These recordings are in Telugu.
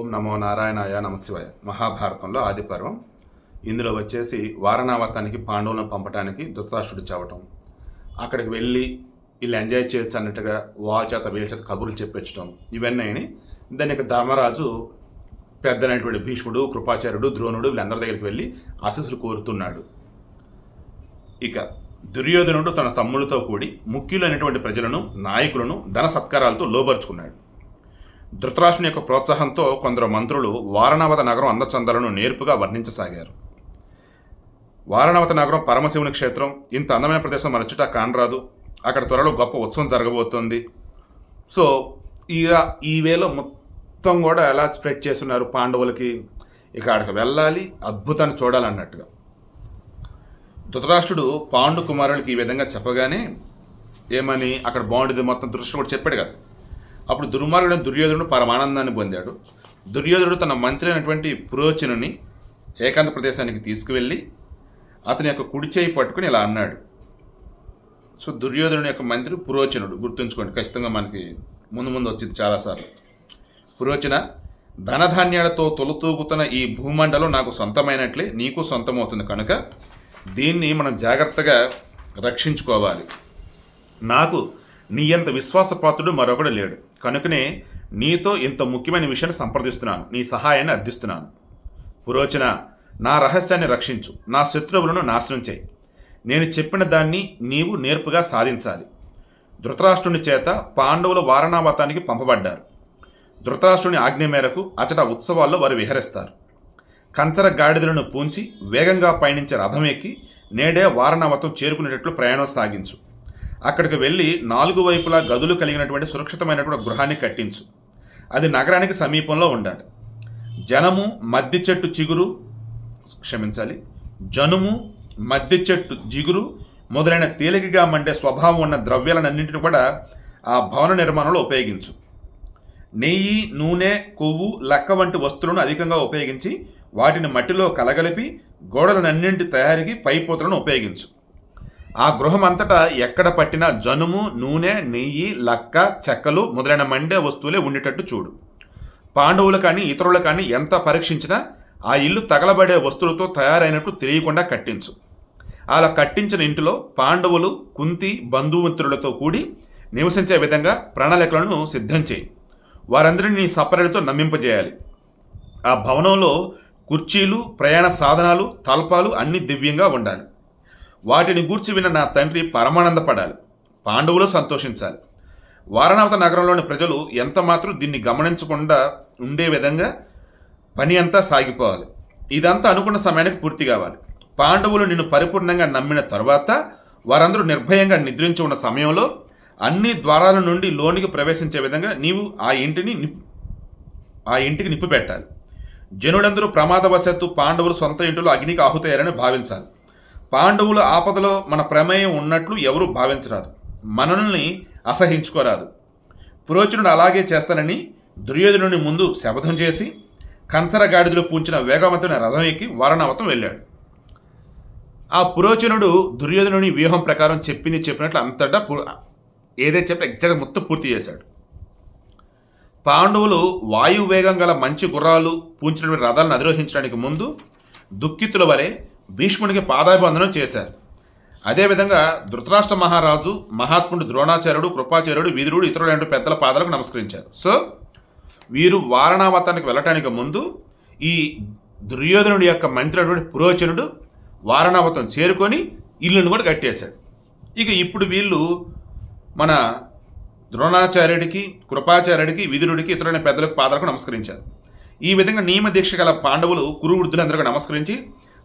ఓం నమో నారాయణాయ నమశివాయ. మహాభారతంలో ఆది పర్వం. ఇందులో వచ్చేసి వారణావతానికి పాండవులను పంపడానికి ధృతరాష్ట్రుడు చావటం. అక్కడికి వెళ్ళి వీళ్ళు ఎంజాయ్ చేయొచ్చు అన్నట్టుగా వాళ్ళ చేత వీళ్ళ చేత కబుర్లు చెప్పించడం ఇవన్నీ అయినాయి. దానికి ధర్మరాజు పెద్దనైనటువంటి భీష్ముడు కృపాచార్యుడు ద్రోణుడు వీళ్ళందరి దగ్గరికి వెళ్ళి ఆశీస్సులు కోరుతున్నాడు. ఇక దుర్యోధనుడు తన తమ్ముడితో కూడి ముఖ్యులైనటువంటి ప్రజలను నాయకులను ధన సత్కారాలతో లోపరుచుకున్నాడు ధృతరాష్ట్రుని యొక్క ప్రోత్సాహంతో కొందరు మంత్రులు వారణావత నగరం అందచందాలను నేర్పుగా వర్ణించసాగారు. వారణావత నగరం పరమశివుని క్షేత్రం. ఇంత అందమైన ప్రదేశం మరచుట కానరాదు. అక్కడ త్వరలో గొప్ప ఉత్సవం జరగబోతోంది. సో ఇక ఈ వేలో మొత్తం కూడా ఎలా స్ప్రెడ్ చేస్తున్నారు పాండవులకి? ఇక అక్కడికి వెళ్ళాలి అద్భుతాన్ని చూడాలన్నట్టుగా. ధృతరాష్ట్రుడు పాండు కుమారులకి ఈ విధంగా చెప్పగానే ఏమని అక్కడ బాగుండేది మొత్తం దృష్టి కూడా చెప్పాడు కదా. అప్పుడు దుర్మార్గుడైన దుర్యోధనుడు పరమానందాన్ని పొందాడు. దుర్యోధనుడు తన మంత్రి అయినటువంటి పురోచనుని ఏకాంత ప్రదేశానికి తీసుకువెళ్ళి అతని యొక్క కుడి చేయి పట్టుకుని ఇలా అన్నాడు. సో దుర్యోధనుని యొక్క మంత్రి పురోచనుడు గుర్తుంచుకోండి ఖచ్చితంగా మనకి ముందు ముందు వచ్చింది చాలాసార్లు. పురోచన ధనధాన్యాలతో తొలతూగుతున్న ఈ భూమండలం నాకు సొంతమైనట్లే నీకు సొంతమవుతుంది కనుక దీన్ని మనం జాగ్రత్తగా రక్షించుకోవాలి. నాకు నీ అంత విశ్వాసపాత్రుడు మరొకడు లేడు. కనుకనే నీతో ఇంత ముఖ్యమైన విషయాన్ని సంప్రదిస్తున్నాను. నీ సహాయాన్ని అర్థిస్తున్నాను. పురోచన నా రహస్యాన్ని రక్షించు. నా శత్రువులను నాశనం చేయి. నేను చెప్పిన దాన్ని నీవు నేర్పుగా సాధించాలి. ధృతరాష్ట్రుని చేత పాండవులు వారణావతానికి పంపబడ్డారు. ధృతరాష్ట్రుని ఆజ్ఞ మేరకు అచట ఉత్సవాల్లో వారు విహరిస్తారు. కంచర గాడిదలను పూంచి వేగంగా పయనించే రథం ఎక్కి నేడే వారణావతం చేరుకునేటట్లు ప్రయాణం సాగించు. అక్కడికి వెళ్ళి నాలుగు వైపులా గదులు కలిగినటువంటి సురక్షితమైనటువంటి గృహాన్ని కట్టించు. అది నగరానికి సమీపంలో ఉండాలి. జనము మద్ది చెట్టు చిగురు క్షమించాలి జనుము మద్ది చెట్టు జిగురు మొదలైన తేలికగా మండే స్వభావం ఉన్న ద్రవ్యాలన్నింటిని కూడా ఆ భవన నిర్మాణంలో ఉపయోగించు. నెయ్యి నూనె కొవ్వు లక్క వంటి వస్తువులను అధికంగా ఉపయోగించి వాటిని మట్టిలో కలగలిపి గోడలనన్నింటి తయారీకి పైపోతలను ఉపయోగించు. ఆ గృహం అంతటా ఎక్కడ పట్టినా జనుము నూనె నెయ్యి లక్క చెక్కలు మొదలైన మండే వస్తువులే ఉండేటట్టు చూడు. పాండవులు కానీ ఇతరులు కానీ ఎంత పరీక్షించినా ఆ ఇల్లు తగలబడే వస్తువులతో తయారైనట్టు తెలియకుండా కట్టించు. అలా కట్టించిన ఇంటిలో పాండవులు కుంతి బంధుమిత్రులతో కూడి నివసించే విధంగా ప్రణాళికలను సిద్ధం చేయి. వారందరినీ నీ సపరేటుతో నమ్మింపజేయాలి. ఆ భవనంలో కుర్చీలు ప్రయాణ సాధనాలు తల్పాలు అన్ని దివ్యంగా ఉండాలి. వాటిని గూర్చి విన్న నా తండ్రి పరమానందపడాలి. పాండవులు సంతోషించాలి. వారణావత నగరంలోని ప్రజలు ఎంత మాత్రం దీన్ని గమనించకుండా ఉండే విధంగా పని అంతా సాగిపోవాలి. ఇదంతా అనుకున్న సమయానికి పూర్తి కావాలి. పాండవులు నిన్ను పరిపూర్ణంగా నమ్మిన తర్వాత వారందరూ నిర్భయంగా నిద్రించి ఉన్న సమయంలో అన్ని ద్వారాల నుండి లోనికి ప్రవేశించే విధంగా నీవు ఆ ఇంటిని నిప్ ఆ ఇంటికి నిప్పు పెట్టాలి జనులందరూ ప్రమాదవశాత్తు పాండవులు సొంత ఇంటిలో అగ్నికి ఆహుతయ్యారని భావించాలి. పాండవుల ఆపదలో మన ప్రమేయం ఉన్నట్లు ఎవరూ భావించరాదు. మనల్ని అసహించుకోరాదు. పురోచనుడు అలాగే చేస్తానని దుర్యోధనుని ముందు శపథం చేసి కంచర గాడిదలు పూంచిన వేగవంతుని రథం ఎక్కి వారణావతం వెళ్ళాడు. ఆ పురోచనుడు దుర్యోధనుని వ్యూహం ప్రకారం చెప్పింది చెప్పినట్లు అంతటా ఏదైతే చెప్పి ఎగ్జాక్ట్ మొత్తం పూర్తి చేశాడు. పాండవులు వాయు వేగం గల మంచి గుర్రాలు పూంచినటువంటి రథాలను అధిరోహించడానికి ముందు దుఃఖితుల వలె భీష్ముడికి పాదాభివందనం చేశారు. అదేవిధంగా ధృతరాష్ట్ర మహారాజు మహాత్ముడు ద్రోణాచార్యుడు కృపాచార్యుడు విదురుడు ఇతరులైన పెద్దల పాదాలకు నమస్కరించారు. సో వీరు వారణావతానికి వెళ్ళటానికి ముందు ఈ దుర్యోధనుడి యొక్క మంత్రి పురోచనుడు వారణావతం చేరుకొని ఇల్లును కూడా కట్టేశాడు. ఇక ఇప్పుడు వీళ్ళు మన ద్రోణాచార్యుడికి కృపాచార్యుడికి విదురుడికి ఇతరులైన పెద్దలకు పాదాలకు నమస్కరించారు. ఈ విధంగా నియమ దీక్ష గల పాండవులు కురువృద్ధులందరికీ నమస్కరించి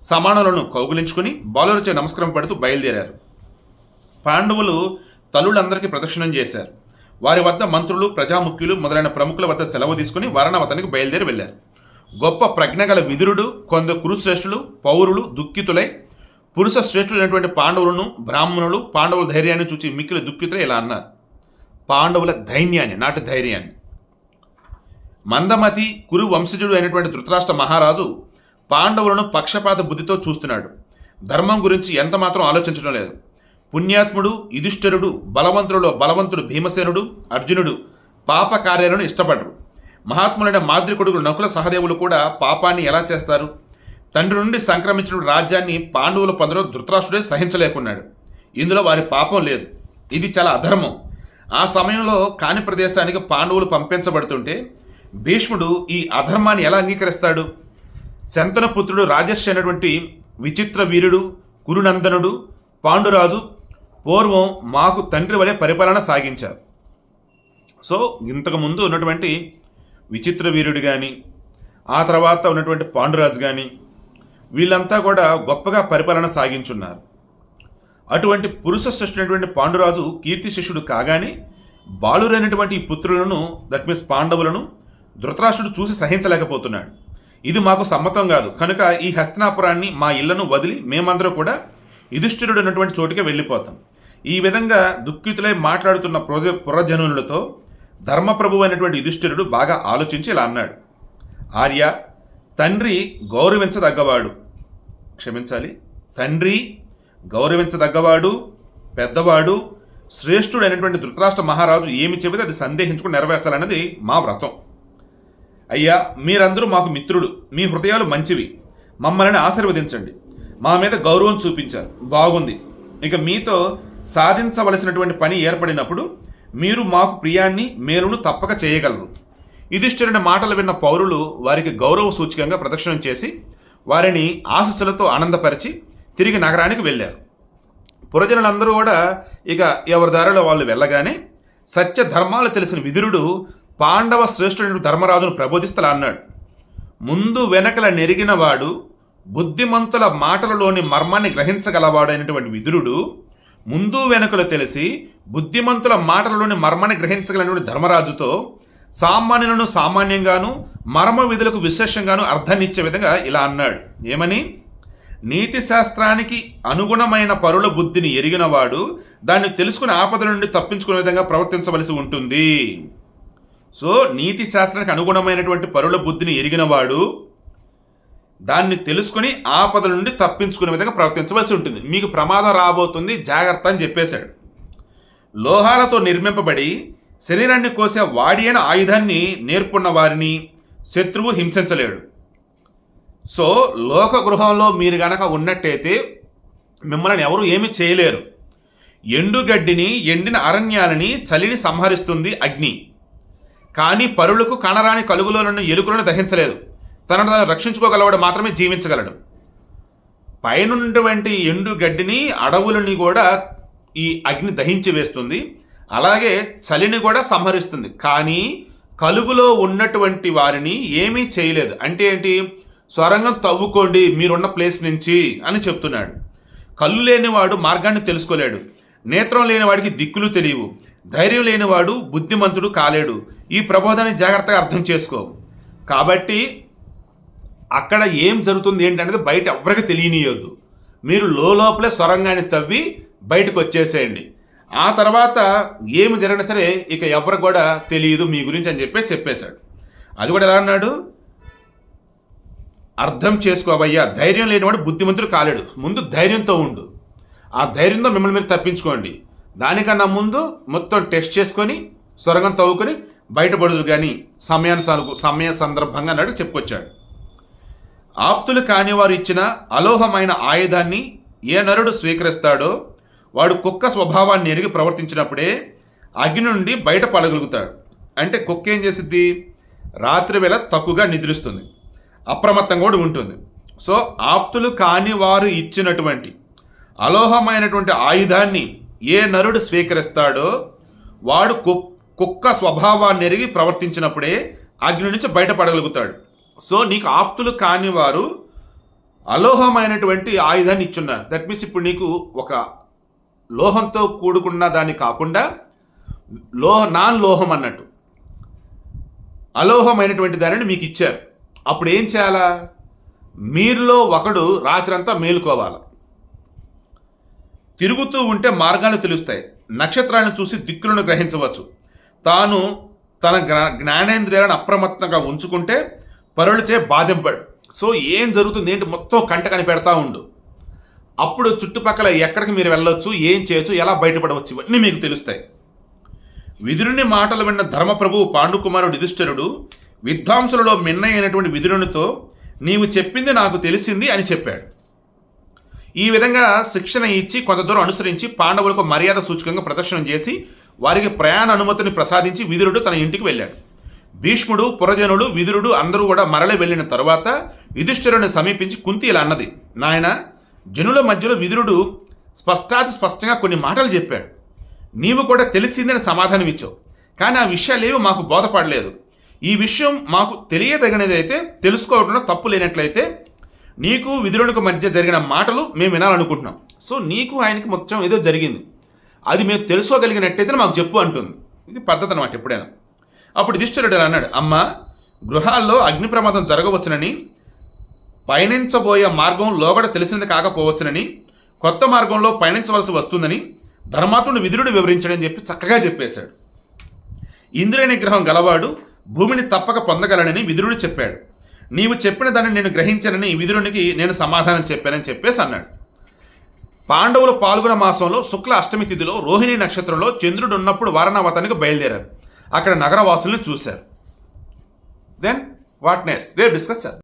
సమానులను కౌగులించుకుని బాలురచే నమస్కారం పడుతూ బయలుదేరారు. పాండవులు తల్లులందరికీ ప్రదక్షిణం చేశారు. వారి వద్ద మంత్రులు ప్రజాముఖ్యులు మొదలైన ప్రముఖుల వద్ద సెలవు తీసుకుని వరణవతనికి బయలుదేరి వెళ్ళారు గొప్ప ప్రజ్ఞగల విదురుడు కొందరు కురుశ్రేష్ఠులు పౌరులు దుఃఖితులై పురుష శ్రేష్ఠులైనటువంటి పాండవులను బ్రాహ్మణులు పాండవుల ధైర్యాన్ని చూచి మిక్కిలి దుఃఖితులై ఇలా అన్నారు. పాండవుల ధైర్యాన్ని నాటి ధైర్యాన్ని. మందమతి కురు వంశజుడు అయినటువంటి ధృతరాష్ట్ర మహారాజు పాండవులను పక్షపాత బుద్ధితో చూస్తున్నాడు. ధర్మం గురించి ఎంత మాత్రం ఆలోచించడం లేదు. పుణ్యాత్ముడు యుధిష్ఠరుడు బలవంతులలో బలవంతుడు భీమసేనుడు అర్జునుడు పాప కార్యాలను ఇష్టపడరు. మహాత్ములైన మాద్రి కొడుకులు నకుల సహదేవులు కూడా పాపాన్ని ఎలా చేస్తారు? తండ్రి నుండి సంక్రమించిన రాజ్యాన్ని పాండవులు పొందడం ధృతరాష్ట్రుడే సహించలేకున్నాడు. ఇందులో వారి పాపం లేదు. ఇది చాలా అధర్మం. ఆ సమయంలో కాని ప్రదేశానికి పాండవులు పంపించబడుతుంటే భీష్ముడు ఈ అధర్మాన్ని ఎలా అంగీకరిస్తాడు? శంతన పుత్రుడు రాజర్షి అయినటువంటి విచిత్ర వీరుడు కురునందనుడు పాండురాజు పూర్వం మాకు తండ్రి వలె పరిపాలన సాగించారు. సో ఇంతకుముందు ఉన్నటువంటి విచిత్ర వీరుడు కానీ ఆ తర్వాత ఉన్నటువంటి పాండురాజు కానీ వీళ్ళంతా కూడా గొప్పగా పరిపాలన సాగించున్నారు. అటువంటి పురుష సృష్టినటువంటి పాండురాజు కీర్తి శిష్యుడు కాగానే బాలురైనటువంటి ఈ పుత్రులను దట్ మీన్స్ పాండవులను ధృతరాష్ట్రుడు చూసి సహించలేకపోతున్నాడు. ఇది మాకు సమ్మతం కాదు. కనుక ఈ హస్తనాపురాన్ని మా ఇళ్ళను వదిలి మేమందరూ కూడా యుధిష్ఠిరుడు ఉన్నటువంటి చోటుకే వెళ్ళిపోతాం. ఈ విధంగా దుఃఖితులై మాట్లాడుతున్న పుర పురజనులతో ధర్మప్రభు అయినటువంటి యుధిష్ఠిరుడు బాగా ఆలోచించి ఇలా అన్నాడు. ఆర్య తండ్రి గౌరవించదగ్గవాడు. క్షమించాలి. తండ్రి గౌరవించదగ్గవాడు పెద్దవాడు శ్రేష్ఠుడైనటువంటి ధృతరాష్ట్ర మహారాజు ఏమి చెబితే అది సందేహించుకుని నెరవేర్చాలన్నది మా వ్రతం. అయ్యా మీరందరూ మాకు మిత్రుడు మీ హృదయాలు మంచివి. మమ్మల్ని ఆశీర్వదించండి. మా మీద గౌరవం చూపించారు. బాగుంది. ఇక మీతో సాధించవలసినటువంటి పని ఏర్పడినప్పుడు మీరు మాకు ప్రియాన్ని మేలును తప్పక చేయగలరు. యుధిష్ఠిరుని మాటలు విన్న పౌరులు వారికి గౌరవ సూచికంగా ప్రదక్షిణం చేసి వారిని ఆశస్సులతో ఆనందపరిచి తిరిగి నగరానికి వెళ్ళారు. పురజనులందరూ కూడా ఇక ఎవరి దారిలో వాళ్ళు వెళ్ళగానే సత్య ధర్మాలు తెలిసిన విదురుడు పాండవ శ్రేష్ఠుడు ధర్మరాజును ప్రబోధిస్తలా అన్నాడు ముందు వెనకల నెరిగినవాడు బుద్ధిమంతుల మాటలలోని మర్మాన్ని గ్రహించగలవాడైనటువంటి విదురుడు ముందు వెనుకలు తెలిసి బుద్ధిమంతుల మాటలలోని మర్మాన్ని గ్రహించగలిగినటువంటి ధర్మరాజుతో సామాన్యులను సామాన్యంగాను మర్మ విధులకు విశేషంగాను అర్థాన్నిచ్చే విధంగా ఇలా అన్నాడు. ఏమని? నీతి శాస్త్రానికి అనుగుణమైన పరుల బుద్ధిని ఎరిగినవాడు దాన్ని తెలుసుకుని ఆపద నుండి తప్పించుకునే విధంగా ప్రవర్తించవలసి ఉంటుంది. సో నీతి శాస్త్రానికి అనుగుణమైనటువంటి పరుల బుద్ధిని ఎరిగినవాడు దాన్ని తెలుసుకుని ఆపదల నుండి తప్పించుకునే విధంగా ప్రవర్తించవలసి ఉంటుంది. మీకు ప్రమాదం రాబోతుంది జాగ్రత్త అని చెప్పేశాడు. లోహాలతో నిర్మింపబడి శరీరాన్ని కోసే వాడి అయిన ఆయుధాన్ని నేర్పున్న వారిని శత్రువు హింసించలేడు. సో లోక గృహంలో మీరు గనక ఉన్నట్టయితే మిమ్మల్ని ఎవరు ఏమీ చేయలేరు. ఎండుగడ్డిని ఎండిన అరణ్యాలని చలిని సంహరిస్తుంది అగ్ని. కానీ పరులకు కనరాని కలుగులోనున్న ఎలుకలను దహించలేదు. తనను తను రక్షించుకోగలవాడు మాత్రమే జీవించగలడు. పైనటువంటి ఎండు గడ్డిని అడవులని కూడా ఈ అగ్ని దహించి వేస్తుంది. అలాగే చలిని కూడా సంహరిస్తుంది. కానీ కలుగులో ఉన్నటువంటి వారిని ఏమీ చేయలేదు. అంటే ఏంటి? స్వరంగం తవ్వుకోండి మీరున్న ప్లేస్ నుంచి అని చెప్తున్నాడు. కళ్ళు లేనివాడు మార్గాన్ని తెలుసుకోలేడు. నేత్రం లేనివాడికి దిక్కులు తెలియవు. ధైర్యం లేనివాడు బుద్ధిమంతుడు కాలేడు. ఈ ప్రబోధాన్ని జాగ్రత్తగా అర్థం చేసుకో. కాబట్టి అక్కడ ఏం జరుగుతుంది ఏంటనేది బయట ఎవరికి తెలియనియొద్దు. మీరు లోపలే సొరంగాన్ని తవ్వి బయటకు వచ్చేసేయండి ఆ తర్వాత ఏమి జరిగినా సరే ఇక ఎవరు కూడా తెలియదు మీ గురించి అని చెప్పేసి చెప్పేశాడు. అది కూడా ఎలా అన్నాడు? అర్థం చేసుకోవయ్యా ధైర్యం లేనివాడు బుద్ధిమంతుడు కాలేడు. ముందు ధైర్యంతో ఉండు. ఆ ధైర్యంతో మిమ్మల్ని మీరు తప్పించుకోండి. దానికన్నా ముందు మొత్తం టెస్ట్ చేసుకొని సొరంగం తవ్వుకొని బయటపడదు కానీ సమయానుసారం సమయ సందర్భంగా అన్నాడు చెప్పుకొచ్చాడు. ఆప్తులు కాని వారు ఇచ్చిన అలోహమైన ఆయుధాన్ని ఏ నరుడు స్వీకరిస్తాడో వాడు కుక్క స్వభావాన్ని ఎరిగి ప్రవర్తించినప్పుడే అగ్ని నుండి బయట పడగలుగుతాడు. అంటే కుక్క ఏం చేసిద్ది? రాత్రి వేళ తక్కువగా నిద్రిస్తుంది. అప్రమత్తంగా కూడా ఉంటుంది. సో ఆప్తులు కాని వారు ఇచ్చినటువంటి అలోహమైనటువంటి ఆయుధాన్ని ఏ నరుడు స్వీకరిస్తాడో వాడు కు- కుక్క స్వభావాన్ని ఎరిగి ప్రవర్తించినప్పుడే అగ్ని నుంచి బయటపడగలుగుతాడు. సో నీకు ఆప్తులు కాని వారు అలోహమైనటువంటి ఆయుధాన్ని ఇచ్చున్నారు. దట్ మీన్స్ ఇప్పుడు నీకు ఒక లోహంతో కూడుకున్న దాన్ని కాకుండా లోహ నాన్ లోహం అన్నట్టు. అలోహమైనటువంటి దానిని మీకు ఇచ్చారు. అప్పుడు ఏం చేయాలా? మీరులో ఒకడు రాత్రంతా మేలుకోవాలి? తిరుగుతూ ఉంటే మార్గాలు తెలుస్తాయి. నక్షత్రాలను చూసి దిక్కులను గ్రహించవచ్చు. తాను తన జ్ఞానేంద్రియాలను అప్రమత్తంగా ఉంచుకుంటే పరులచే బాధింపడు. సో ఏం జరుగుతుంది ఏంటి? మొత్తం కంట కనిపెడతా ఉండు. అప్పుడు చుట్టుపక్కల ఎక్కడికి మీరు వెళ్ళొచ్చు ఏం చేయొచ్చు ఎలా బయటపడవచ్చు ఇవన్నీ మీకు తెలుస్తాయి. విదురుని మాటలు విన్న ధర్మప్రభువు పాండుకుమారుడు యుధిష్ఠరుడు విద్వాంసులలో మిన్నయ్యైనటువంటి విదురునితో నీవు చెప్పింది నాకు తెలిసింది అని చెప్పాడు. ఈ విధంగా శిక్షణ ఇచ్చి కొంత దూరం అనుసరించి పాండవులకు మర్యాద సూచకంగా ప్రదర్శనం చేసి వారికి ప్రయాణ అనుమతిని ప్రసాదించి విదురుడు తన ఇంటికి వెళ్ళాడు. భీష్ముడు పురజనుడు విదురుడు అందరూ కూడా మరలి వెళ్ళిన తరువాత యుధిష్ఠిరుని సమీపించి కుంతి ఇలా అన్నది నాయన జనుల మధ్యలో విదురుడు స్పష్టాతి స్పష్టంగా కొన్ని మాటలు చెప్పాడు. నీవు కూడా తెలిసిందని సమాధానం ఇచ్చావు. కానీ ఆ విషయాలేవి మాకు బోధపడలేదు. ఈ విషయం మాకు తెలియదగినదైతే తెలుసుకోవడంలో తప్పు లేనట్లయితే నీకు విదురునికి మధ్య జరిగిన మాటలు మేము వినాలనుకుంటున్నాం. సో నీకు ఆయనకి మొత్తం ఏదో జరిగింది. అది మేము తెలుసుకోగలిగినట్టయితే మాకు చెప్పు అంటుంది. ఇది పద్ధతి అనమాట ఎప్పుడైనా. అప్పుడు యుధిష్ఠిరుడు అన్నాడు అమ్మ గృహాల్లో అగ్ని ప్రమాదం జరగవచ్చునని పయనించబోయే మార్గం లోగడ తెలిసింది కాకపోవచ్చునని కొత్త మార్గంలో పయనించవలసి వస్తుందని ధర్మాత్ముడు విధుడు వివరించడని చెప్పి చక్కగా చెప్పేశాడు. ఇంద్రియ నిగ్రహం గలవాడు భూమిని తప్పక పొందగలనని విధుడు చెప్పాడు. నీవు చెప్పిన దాన్ని నేను గ్రహించానని విదురునికి నేను సమాధానం చెప్పానని చెప్పేసి అన్నాడు. పాండవులు పాల్గొన మాసంలో శుక్ల అష్టమి తిథిలో రోహిణి నక్షత్రంలో చంద్రుడు ఉన్నప్పుడు వారణావతానికి బయలుదేరారు. అక్కడ నగరవాసుల్ని చూశారు. దెన్ వాట్ నెక్స్ట్ రేపు డిస్కస్ చేద్దాం